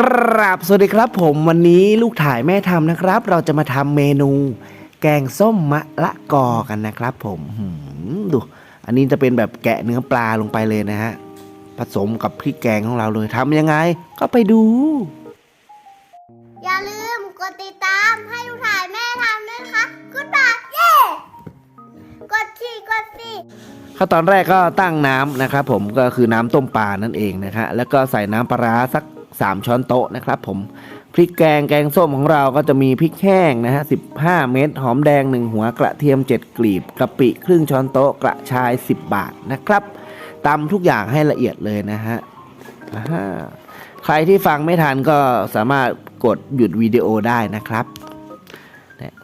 ครับ สวัสดีครับผมวันนี้ลูกถ่ายแม่ทำนะครับ เราจะมาทำเมนู แกงส้มมะละกอกันนะครับผมหืมดู อันนี้จะเป็นแบบแกะเนื้อปลาลงไปเลยนะฮะ ผสมกับพริกแกงของเราเลยทำยังไง ก็ไปดู อย่าลืมกดติดตามให้ลูกถ่ายแม่ทำด้วยนะคะกุดบายเย้กดสี่กดสี่ขั้นตอนแรกก็ตั้งน้ำนะครับผมก็คือน้ำต้มปลานั่นเองนะฮะแล้วก็ใส่น้ำปลาร้าสัก 3 ช้อนโต๊ะนะครับผมพริกแกงแกงส้มของเราก็จะมีพริกแห้งนะฮะ 15 เม็ด หอมแดง 1 หัว กระเทียม 7 กลีบ กะปิครึ่งช้อนโต๊ะ กระชาย 10 บาทนะครับตำทุกอย่างให้ละเอียดเลยนะฮะ ใครที่ฟังไม่ทันก็สามารถกดหยุดวิดีโอได้นะครับ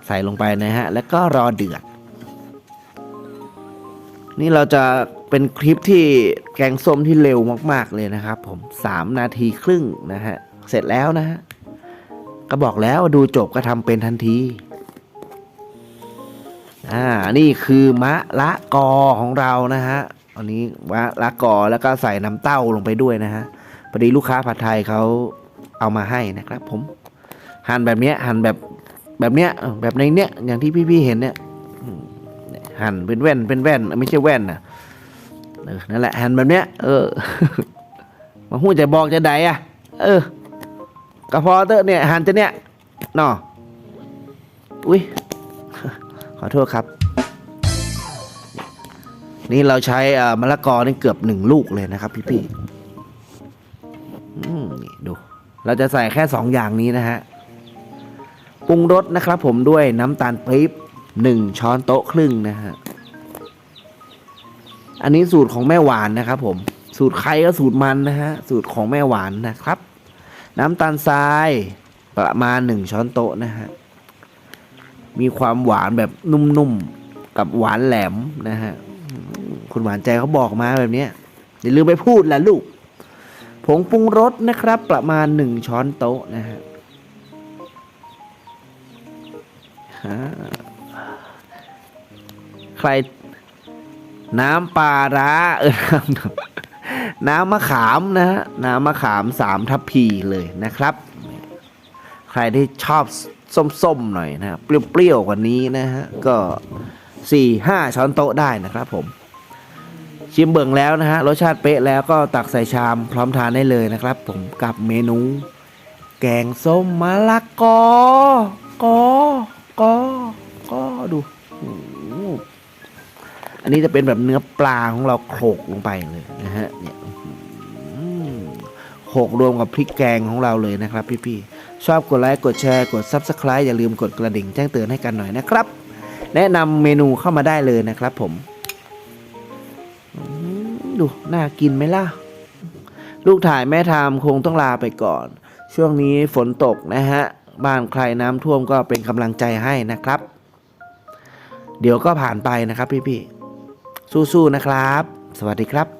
ใส่ลงไปนะฮะ แล้วก็รอเดือด นี่เราจะเป็นคลิปที่แกงส้มที่เร็วมาก ๆ เลยนะครับผมสามนาทีครึ่งนะฮะ เสร็จแล้วนะฮะ ก็บอกแล้วดูจบก็ทำเป็นทันที อ่า นี่คือมะละกอของเรานะฮะอันนี้มะละกอแล้วก็ใส่น้ำเต้าลงไปด้วยนะฮะพอดีลูกค้าผัดไทยเขาเอามาให้นะครับ ผม หั่นแบบเนี้ยหั่นแบบแบบเนี้ยแบบในเนี้ยอย่างที่พี่ๆเห็นเนี่ย หั่นเป็นแว่นเป็นแว่น ไม่ใช่แว่นนะเออนั่นแหละหั่นแบบเนี้ย เออมาหูจะบอกจะใดอะ เออกระเพาะเตอะเนี่ยหั่นจะเนี่ยนออุ้ยขอโทษครับ นี่เราใช้อ่อมะละกอนี่เกือบหนึ่งลูกเลยนะครับ พี่ๆอืมนี่ดู เราจะใส่แค่สองอย่างนี้นะฮะปรุงรสนะครับผมด้วยน้ำตาลปี๊บ หนึ่งช้อนโต๊ะครึ่งนะฮะ อันนี้สูตรของแม่หวานนะครับผม สูตรใครก็สูตรมันนะฮะ สูตรของแม่หวานนะครับ น้ำตาลทรายประมาณหนึ่งช้อนโต๊ะนะฮะ มีความหวานแบบนุ่มๆ กับหวานแหลมนะฮะ คุณหวานใจเขาบอกมาแบบนี้อย่าลืมไปพูดละลูก ผงปรุงรสนะครับ ประมาณหนึ่งช้อนโต๊ะนะฮะอ่า ใคร น้ำปลาร้าเออน้ำมะขามนะฮะน้ำมะขามสามทัพพีเลยนะครับ ใครที่ชอบส้มๆหน่อยนะเปรี้ยวๆกว่านี้นะฮะก็สี่ห้าช้อนโต๊ะได้นะครับผม ชิมเบิ่งแล้วนะฮะรสชาติเป๊ะแล้วก็ตักใส่ชามพร้อมทานได้เลยนะครับ ผมกับเมนู แกงส้มมะละกอกอกอกอดู อันนี้จะเป็นแบบเนื้อปลาของเราโขลกลงไปเลยนะฮะเนี่ยโขลกรวมกับพริกแกงของเราเลยนะครับ พี่ๆชอบกดไลค์กดแชร์กด Subscribe อย่าลืมกดกระดิ่งแจ้งเตือนให้กันหน่อยนะครับ แนะนำเมนูเข้ามาได้เลยนะครับ ผมอืมดูน่ากินไหมล่ะ ลูกถ่ายแม่ทำคงต้องลาไปก่อน ช่วงนี้ฝนตกนะฮะ บ้านใครน้ำท่วมก็เป็นกำลังใจให้นะครับ เดี๋ยวก็ผ่านไปนะครับพี่ๆ สู้ๆนะครับ สวัสดีครับ